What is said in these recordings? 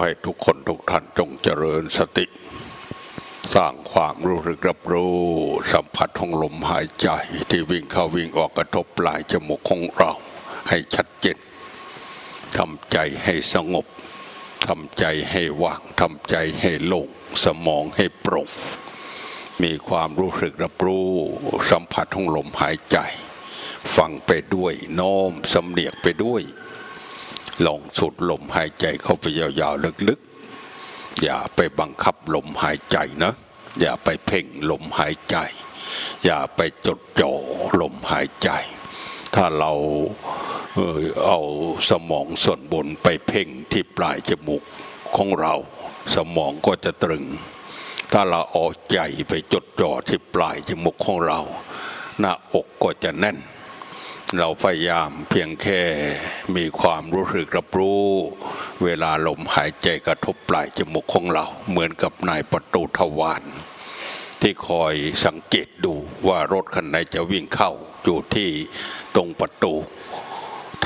ให้ทุกคนทุกท่านจงเจริญสติ สร้างความรู้สึกรับรู้ สัมผัสของลมหายใจที่วิ่งเข้าวิ่งออกกระทบปลายจมูกของเรา ให้ชัดเจนทำใจให้สงบทำใจให้ว่างทำใจให้โล่งสมองให้โปร่งมีความรู้สึกรับรู้สัมผัสของลมหายใจ ฟังไปด้วยโน้มสำเนียกไปด้วย ลองสูดลมหายใจเข้าไปยาวๆลึกๆ อย่าไปบังคับลมหายใจนะ อย่าไปเพ่งลมหายใจ อย่าไปจดจ่อลมหายใจ ถ้าเราเอาสมองส่วนบนไปเพ่งที่ปลายจมูกของเรา สมองก็จะตรึง ถ้าเราเอาใจไปจดจ่อที่ปลายจมูกของเรา หน้าอกก็จะแน่น เราพยายามเพียงแค่มีความรู้สึกรับรู้ เวลาลมหายใจกระทบปลายจมูกของเรา เหมือนกับนายประตูทวารที่คอยสังเกตดูว่ารถคันไหนจะวิ่งเข้าอยู่ที่ตรงประตู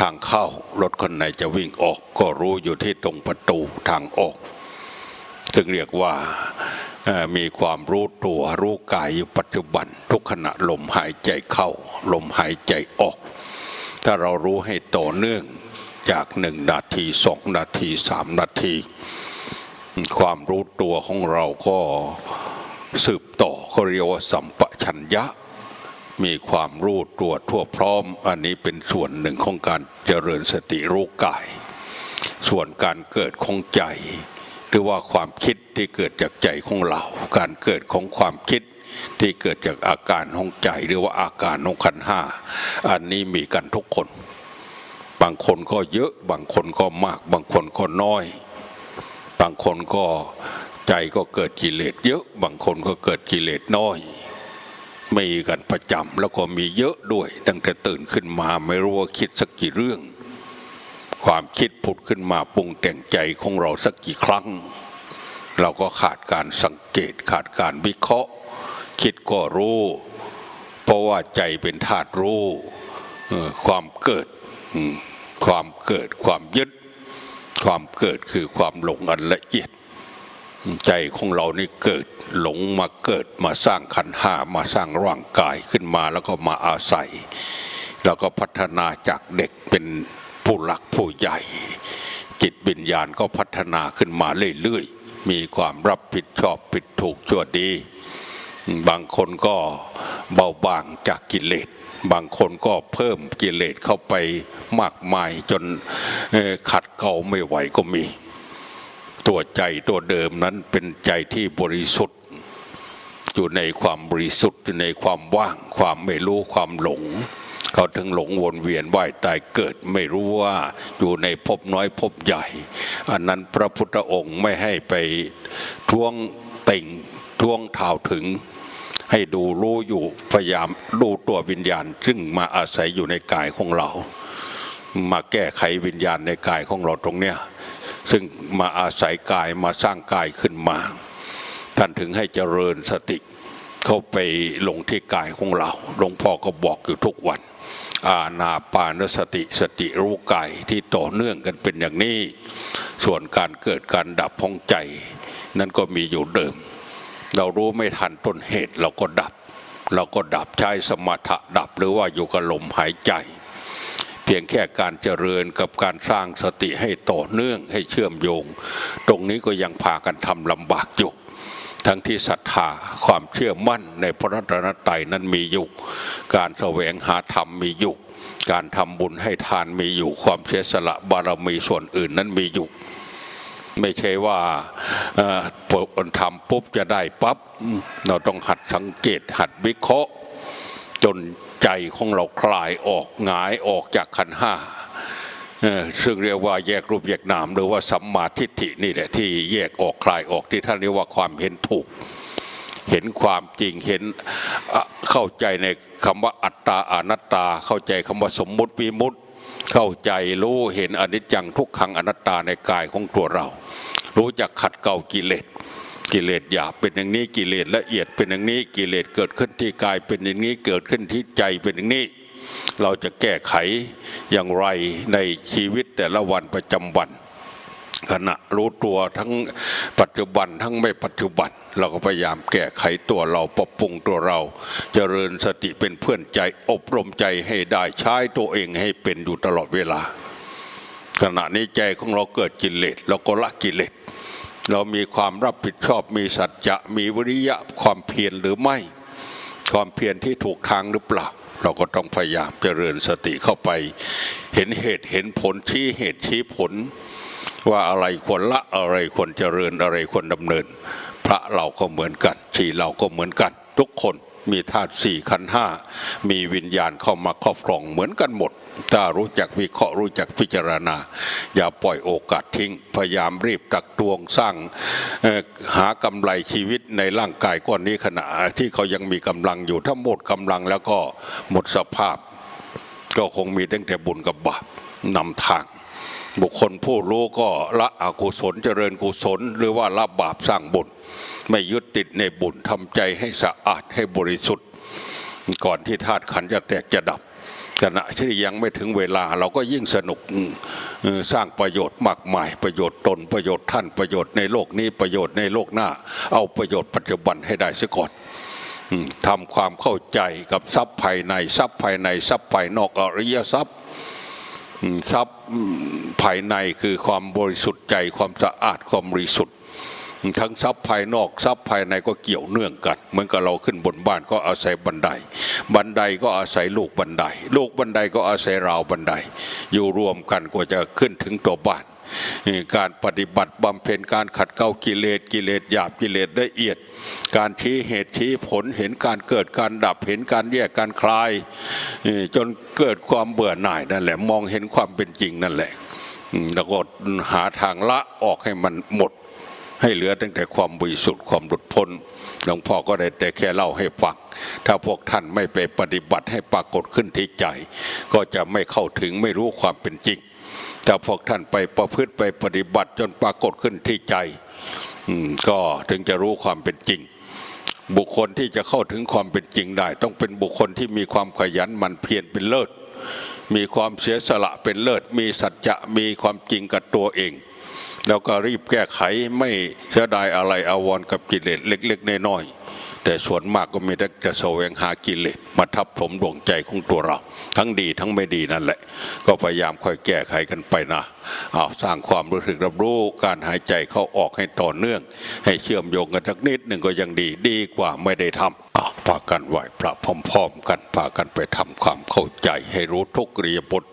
ทางเข้ารถคันไหนจะวิ่งออก ก็รู้อยู่ที่ตรงประตูทางออก ซึ่งเรียกว่า มีความรู้ตัวรู้กายอยู่ปัจจุบัน ทุกขณะลมหายใจเข้า ลมหายใจออก ถ้าเรารู้ให้ต่อเนื่องจากหนึ่งนาทีสองนาทีสามนาที ความรู้ตัวของเราก็สืบต่อเขาเรียกว่าสัมปชัญญะ มีความรู้ตัวทั่วพร้อม อันนี้เป็นส่วนหนึ่งของการเจริญสติรู้กาย ส่วนการเกิดของใจ หรือว่าความคิด ที่เกิดจากใจของเรา การเกิดของความคิดที่เกิดจากอาการของใจหรือว่าอาการของขันห้าอันนี้มีกันทุกคน บางคนก็เยอะบางคนก็มาก บางคนก็น้อย บางคนก็ใจก็เกิดกิเลสเยอะ บางคนก็เกิดกิเลสน้อยมีกันประจำแล้วก็มีเยอะด้วย ตั้งแต่ตื่นขึ้นมาไม่รู้ว่าคิดสักกี่เรื่อง ความคิดผุดขึ้นมาปรุงแต่งใจของเราสักกี่ครั้ง เราก็ขาดการสังเกตขาดการวิเคราะห์ คิดก็รู้ เพราะว่าใจเป็นธาตุรู้ความเกิดความเกิดความยึด ความเกิดคือความหลงอันละเอียด ใจของเรานี่เกิดหลงมาเกิดมาสร้างขันห้ามาสร้างร่างกายขึ้นมาแล้วก็มาอาศัย แล้วก็พัฒนาจากเด็กเป็นผู้หลักผู้ใหญ่ จิตวิญญาณก็พัฒนาขึ้นมาเรื่อยๆ มีความรับผิดชอบผิดถูกชั่วดี บางคนก็เบาบางจากกิเลสบางคนก็เพิ่มกิเลสเข้าไปมากมายจนขัดเกลาไม่ไหวก็มี ตัวใจตัวเดิมนั้นเป็นใจที่บริสุทธิ์ อยู่ในความบริสุทธิ์อยู่ในความว่างความไม่รู้ความหลง เขาถึงหลงวนเวียนว่ายตายเกิดไม่รู้ว่าอยู่ในภพน้อยภพใหญ่ อันนั้นพระพุทธองค์ไม่ให้ไปทวงติ่งทวงเท้าถึงให้ดูรู้อยู่พยายามดูตัววิญญาณ ซึ่งมาอาศัยอยู่ในกายของเรา มาแก้ไขวิญญาณในกายของเราตรงเนี้ยซึ่งมาอาศัยกายมาสร้างกายขึ้นมา ท่านถึงให้เจริญสติ เข้าไปลงที่กายของเรา หลวงพ่อก็บอกอยู่ทุกวัน อาณาปานสติสติรู้กายที่ต่อเนื่องกันเป็นอย่างนี้ ส่วนการเกิดการดับของใจ นั่นก็มีอยู่เดิม เรารู้ไม่ทันต้นเหตุเราก็ดับ เราก็ดับใช้สมถะดับหรือว่าอยู่กับลมหายใจ เพียงแค่การเจริญกับการสร้างสติให้ต่อเนื่องให้เชื่อมโยง ตรงนี้ก็ยังพากันทำลำบากอยู่ ทั้งที่ศรัทธาความเชื่อมั่นในพระรัตนตรัยนั้นมีอยู่ การแสวงหาธรรมมีอยู่การทำบุญให้ทานมีอยู่ความเสียสละบารมีส่วนอื่นนั้นมีอยู่ ไม่ใช่ว่าทำปุ๊บจะได้ปั๊บเราต้องหัดสังเกตหัดวิเคราะห์ จนใจของเราคลายออกหงายออกจากขันห้า ซึ่งเรียกว่าแยกรูปแยกนามหรือว่าสัมมาทิฏฐินี่แหละที่แยกออกคลายออกที่ท่านเรียกว่าความเห็นถูก เห็นความจริงเห็นเข้าใจในคำว่าอัตตาอนัตตา เข้าใจคำว่าสมมุติวิมุติเข้าใจรู้เห็นอนิจจังทุกขังอนัตตาในกายของตัวเรา รู้จักขัดเกลากิเลสกิเลสหยาบเป็นอย่างนี้กิเลสละเอียดเป็นอย่างนี้กิเลสเกิดขึ้นที่กายเป็นอย่างนี้เกิดขึ้นที่ใจเป็นอย่างนี้ เราจะแก้ไขอย่างไรในชีวิตแต่ละวันประจำวันขณะรู้ตัวทั้งปัจจุบันทั้งไม่ปัจจุบัน เราก็พยายามแก้ไขตัวเราปรับปรุงตัวเราเจริญสติเป็นเพื่อนใจอบรมใจให้ได้ใช้ตัวเองให้เป็นอยู่ตลอดเวลา ขณะนี้ใจของเราเกิดกิเลสเราก็ละกิเลสเรามีความรับผิดชอบมีสัจจะมีวิริยะความเพียรหรือไม่ ความเพียรที่ถูกทางหรือเปล่า เราก็ต้องพยายามเจริญสติเข้าไป เห็นเหตุเห็นผลชี้เหตุชี้ผล ว่าอะไรควรละอะไรควรเจริญอะไรควรดำเนิน พระเราก็เหมือนกันชีเราก็เหมือนกัน ทุกคนมีธาตุสี่ขันห้ามีวิญญาณเข้ามาครอบครองเหมือนกันหมด ถ้ารู้จักวิเคราะห์รู้จักพิจารณา อย่าปล่อยโอกาสทิ้ง พยายามรีบตักตวงสร้างหากำไรชีวิตในร่างกายก้อนนี้ขณะที่เขายังมีกำลังอยู่ถ้าหมดกำลังแล้วก็หมดสภาพ ก็คงมีตั้งแต่บุญกับบาปนำทาง บุคคลผู้รู้ก็ละอกุศลเจริญกุศล หรือว่าละบาปสร้างบุญ ไม่ยึดติดในบุญทำใจให้สะอาดให้บริสุทธิ์ ก่อนที่ธาตุขันจะแตกจะดับ ขณะที่ยังไม่ถึงเวลาเราก็ยิ่งสนุกสร้างประโยชน์มากมาย ประโยชน์ตนประโยชน์ท่านประโยชน์ในโลกนี้ประโยชน์ในโลกหน้า เอาประโยชน์ปัจจุบันให้ได้เสียก่อนทำความเข้าใจกับทรัพย์ภายในทรัพย์ภายในทรัพย์ภายนอกอริยทรัพย์ทรัพย์ภายในคือความบริสุทธิ์ใจความสะอาดความบริสุทธิ์ ทั้งทรัพย์ภายนอกทรัพย์ภายในก็เกี่ยวเนื่องกันเหมือนกับเราขึ้นบนบ้านก็อาศัยบันได บันไดก็อาศัยลูกบันได ลูกบันไดก็อาศัยราวบันได อยู่รวมกันก็จะขึ้นถึงตัวบ้านการปฏิบัติบำเพ็ญการขัดเกลากิเลสกิเลสหยาบกิเลสละเอียด การชี้เหตุชี้ผลเห็นการเกิดการดับเห็นการแยกการคลาย จนเกิดความเบื่อหน่ายนั่นแหละมองเห็นความเป็นจริงนั่นแหละแล้วก็หาทางละออกให้มันหมด ให้เหลือตั้งแต่ความบริสุทธิ์ความหลุดพ้นหลวงพ่อก็ได้แต่แค่เล่าให้ฟังถ้าพวกท่านไม่ไปปฏิบัติให้ปรากฏขึ้นที่ใจ ก็จะไม่เข้าถึงไม่รู้ความเป็นจริงถ้าพวกท่านไปประพฤติไปปฏิบัติจนปรากฏขึ้นที่ใจก็ถึงจะรู้ความเป็นจริง บุคคลที่จะเข้าถึงความเป็นจริงได้ ต้องเป็นบุคคลที่มีความขยันหมั่นเพียรเป็นเลิศมีความเสียสละเป็นเลิศ มีสัจจะมีความจริงกับตัวเอง แล้วก็รีบแก้ไขไม่เสียดายอะไรอาวรกับกิเลสเล็ก ๆ น้อยๆแต่ส่วนมากก็มีแต่จะแสวงหากิเลสมาทับถมดวงใจของตัวเรา ทั้งดีทั้งไม่ดีนั่นแหละ ก็พยายามค่อยแก้ไขกันไปนะเอาสร้างความรู้สึกรับรู้การหายใจเข้าออกให้ต่อเนื่อง ให้เชื่อมโยงกันสักนิดหนึ่งก็ยังดีดีกว่าไม่ได้ทำอะพากันไหวพระพร้อมๆกันพากันไปทำความเข้าใจให้รู้ทุกเรียบท